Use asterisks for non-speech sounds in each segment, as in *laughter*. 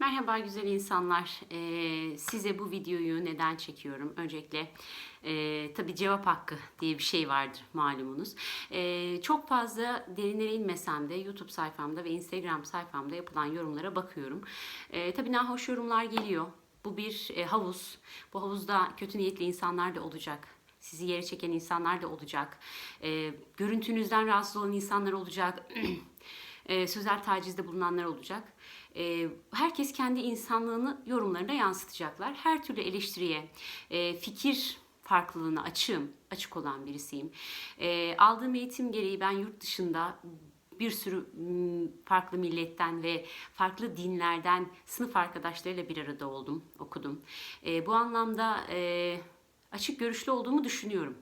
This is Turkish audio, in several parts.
Merhaba güzel insanlar. Ee, size bu videoyu neden çekiyorum? Öncelikle e, tabii cevap hakkı diye bir şey vardır malumunuz. Ee, çok fazla derinlere inmesem de YouTube sayfamda ve Instagram sayfamda yapılan yorumlara bakıyorum. Ee, tabii nahoş yorumlar geliyor. Bu bir e, havuz. Bu havuzda kötü niyetli insanlar da olacak. Sizi yere çeken insanlar da olacak. Ee, görüntünüzden rahatsız olan insanlar olacak. *clears throat* e, sözel tacizde bulunanlar olacak. E, herkes kendi insanlığını yorumlarında yansıtacaklar. Her türlü eleştiriye, e, fikir farklılığına açığım, açık olan birisiyim. Aldığım eğitim gereği ben yurt dışında bir sürü farklı milletten ve farklı dinlerden sınıf arkadaşlarıyla bir arada oldum, okudum. Bu anlamda açık görüşlü olduğumu düşünüyorum.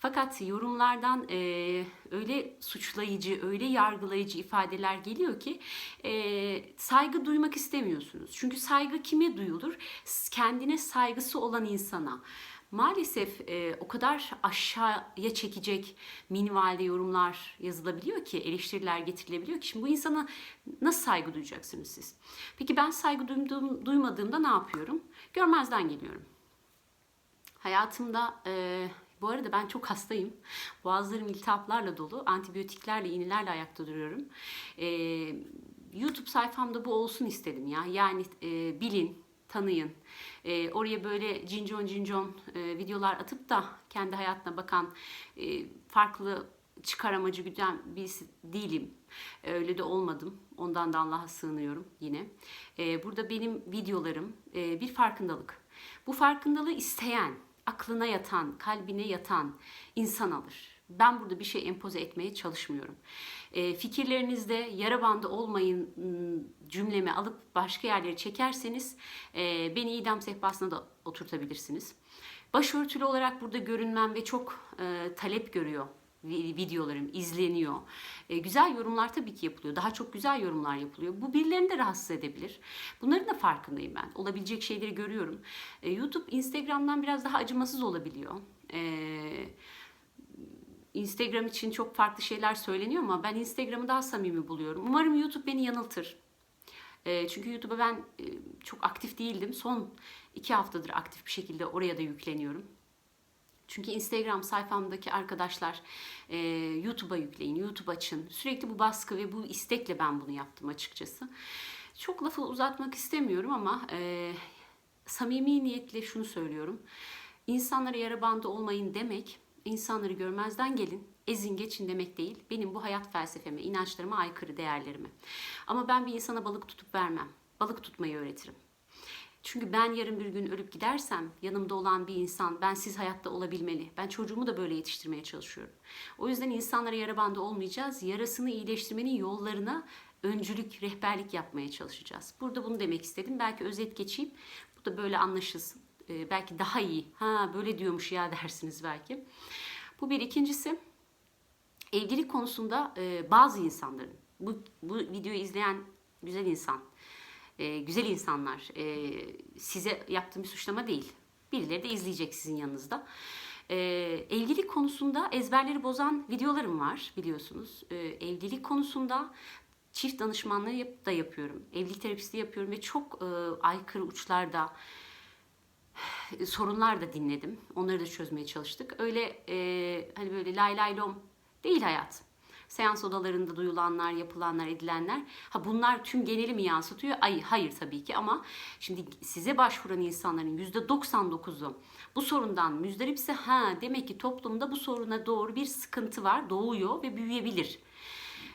Fakat yorumlardan e, öyle suçlayıcı, öyle yargılayıcı ifadeler geliyor ki e, saygı duymak istemiyorsunuz. Çünkü saygı kime duyulur? Kendine saygısı olan insana. Maalesef e, o kadar aşağıya çekecek minvalde yorumlar yazılabiliyor ki, eleştiriler getirilebiliyor ki. Şimdi bu insana nasıl saygı duyacaksınız siz? Peki ben saygı duyduğum, duymadığımda ne yapıyorum? Görmezden geliyorum. Hayatımda e, bu arada ben çok hastayım. Boğazlarım iltihaplarla dolu. Antibiyotiklerle, iğnelerle ayakta duruyorum. E, YouTube sayfamda bu olsun istedim ya. Yani e, bilin, tanıyın. E, oraya böyle cincon cincon e, videolar atıp da kendi hayatına bakan e, farklı çıkar amacı güden birisi değilim. Öyle de olmadım. Ondan da Allah'a sığınıyorum yine. E, burada benim videolarım e, bir farkındalık. Bu farkındalığı isteyen, aklına yatan, kalbine yatan insan alır. Ben burada bir şey empoze etmeye çalışmıyorum. E, fikirlerinizde yara bandı olmayın ım, cümlemi alıp başka yerlere çekerseniz e, beni idam sehpasına da oturtabilirsiniz. Başörtülü olarak burada görünmem ve çok e, talep görüyor videolarım izleniyor. E, güzel yorumlar tabii ki yapılıyor. Daha çok güzel yorumlar yapılıyor. Bu birilerini de rahatsız edebilir. Bunların da farkındayım ben. Olabilecek şeyleri görüyorum. E, YouTube, Instagram'dan biraz daha acımasız olabiliyor. E, Instagram için çok farklı şeyler söyleniyor ama ben Instagram'ı daha samimi buluyorum. Umarım YouTube beni yanıltır. E, çünkü YouTube'a ben e, çok aktif değildim. Son iki haftadır aktif bir şekilde oraya da yükleniyorum. Çünkü Instagram sayfamdaki arkadaşlar e, YouTube'a yükleyin, YouTube açın. Sürekli bu baskı ve bu istekle ben bunu yaptım açıkçası. Çok lafı uzatmak istemiyorum ama e, samimi niyetle şunu söylüyorum. İnsanlara yara bandı olmayın demek, insanları görmezden gelin, ezin geçin demek değil. Benim bu hayat felsefeme, inançlarıma aykırı değerlerime. Ama ben bir insana balık tutup vermem. Balık tutmayı öğretirim. Çünkü ben yarın bir gün ölüp gidersem yanımda olan bir insan bensiz hayatta olabilmeli. Ben çocuğumu da böyle yetiştirmeye çalışıyorum. O yüzden insanlara yara bandı olmayacağız. Yarasını iyileştirmenin yollarına öncülük, rehberlik yapmaya çalışacağız. Burada bunu demek istedim. Belki özet geçeyim. Bu da böyle anlaşılsın. Ee, belki daha iyi. Ha böyle diyormuş ya *laughs* dersiniz belki. Bu bir. ikincisi evlilik konusunda e, bazı insanların bu, bu videoyu izleyen güzel insan e, güzel insanlar e, size yaptığım bir suçlama değil. Birileri de izleyecek sizin yanınızda. E, evlilik konusunda ezberleri bozan videolarım var biliyorsunuz. E, evlilik konusunda çift danışmanlığı yap- da yapıyorum. Evlilik terapisti yapıyorum ve çok e, aykırı uçlarda e, sorunlar da dinledim. Onları da çözmeye çalıştık. Öyle e, hani böyle lay lay lom değil hayat. Seans odalarında duyulanlar, yapılanlar, edilenler. Ha bunlar tüm geneli mi yansıtıyor? Ay, hayır tabii ki ama şimdi size başvuran insanların %99'u bu sorundan müzdaripse ha demek ki toplumda bu soruna doğru bir sıkıntı var, doğuyor ve büyüyebilir.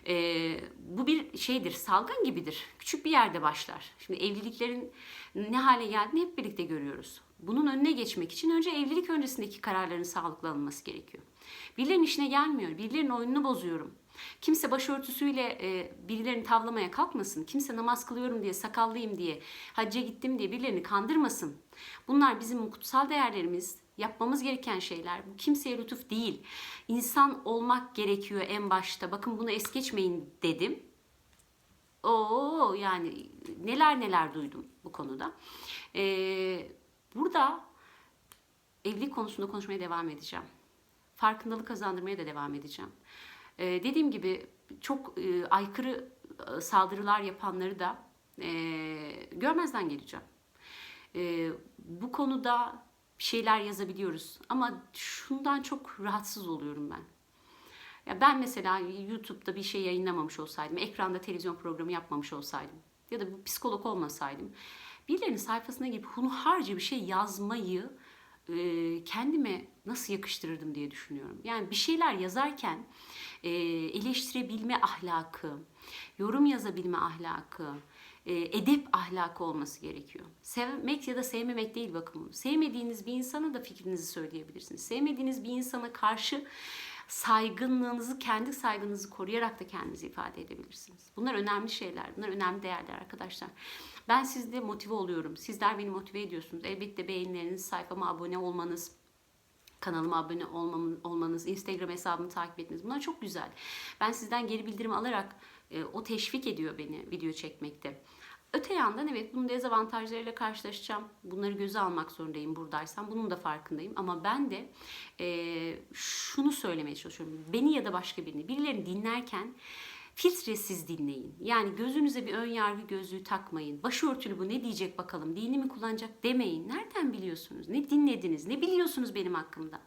Ee, bu bir şeydir, salgın gibidir. Küçük bir yerde başlar. Şimdi evliliklerin ne hale geldiğini hep birlikte görüyoruz. Bunun önüne geçmek için önce evlilik öncesindeki kararların sağlıklı alınması gerekiyor. Birilerinin işine gelmiyor, birilerinin oyununu bozuyorum. Kimse başörtüsüyle e, birilerini tavlamaya kalkmasın. Kimse namaz kılıyorum diye, sakallıyım diye, hacca gittim diye birilerini kandırmasın. Bunlar bizim kutsal değerlerimiz, yapmamız gereken şeyler. Bu kimseye lütuf değil. İnsan olmak gerekiyor en başta. Bakın bunu es geçmeyin dedim. Oo yani neler neler duydum bu konuda. Ee, burada evlilik konusunda konuşmaya devam edeceğim. Farkındalık kazandırmaya da devam edeceğim. Ee, dediğim gibi çok e, aykırı e, saldırılar yapanları da Ee, görmezden geleceğim. Ee, bu konuda şeyler yazabiliyoruz ama şundan çok rahatsız oluyorum ben. Ya ben mesela YouTube'da bir şey yayınlamamış olsaydım, ekranda televizyon programı yapmamış olsaydım ya da bir psikolog olmasaydım birilerinin sayfasına girip hunharca bir şey yazmayı e, kendime nasıl yakıştırırdım diye düşünüyorum. Yani bir şeyler yazarken e, eleştirebilme ahlakı, yorum yazabilme ahlakı, e, edep ahlakı olması gerekiyor. Sevmek ya da sevmemek değil bakın. Sevmediğiniz bir insana da fikrinizi söyleyebilirsiniz. Sevmediğiniz bir insana karşı saygınlığınızı, kendi saygınızı koruyarak da kendinizi ifade edebilirsiniz. Bunlar önemli şeyler, bunlar önemli değerler arkadaşlar. Ben sizde motive oluyorum. Sizler beni motive ediyorsunuz. Elbette beğenileriniz, sayfama abone olmanız, kanalıma abone olmamın, olmanız, Instagram hesabımı takip etmeniz bunlar çok güzel. Ben sizden geri bildirim alarak e, o teşvik ediyor beni video çekmekte. Öte yandan evet bunun dezavantajlarıyla karşılaşacağım. Bunları göze almak zorundayım buradaysam. Bunun da farkındayım. Ama ben de e, şunu söylemeye çalışıyorum. Beni ya da başka birini, birilerini dinlerken filtresiz dinleyin. Yani gözünüze bir ön yargı gözlüğü takmayın. Başörtülü bu ne diyecek bakalım, dini mi kullanacak demeyin. Nereden biliyorsunuz? Ne dinlediniz? Ne biliyorsunuz benim hakkımda?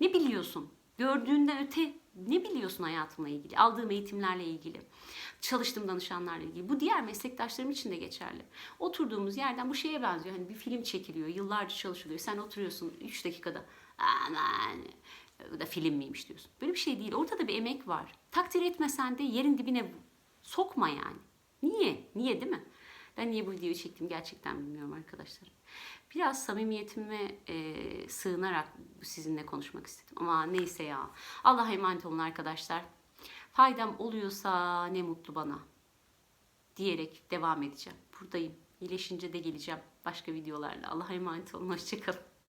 Ne biliyorsun? Gördüğünden öte ne biliyorsun hayatımla ilgili? Aldığım eğitimlerle ilgili, çalıştığım danışanlarla ilgili. Bu diğer meslektaşlarım için de geçerli. Oturduğumuz yerden bu şeye benziyor. Hani bir film çekiliyor, yıllarca çalışılıyor. Sen oturuyorsun 3 dakikada. Aman da film miymiş diyorsun. Böyle bir şey değil. Ortada bir emek var. Takdir etmesen de yerin dibine sokma yani. Niye? Niye değil mi? Ben niye bu videoyu çektim gerçekten bilmiyorum arkadaşlar. Biraz samimiyetime e, sığınarak sizinle konuşmak istedim. Ama neyse ya. Allah'a emanet olun arkadaşlar. Faydam oluyorsa ne mutlu bana. Diyerek devam edeceğim. Buradayım. İyileşince de geleceğim başka videolarla. Allah'a emanet olun. Hoşçakalın.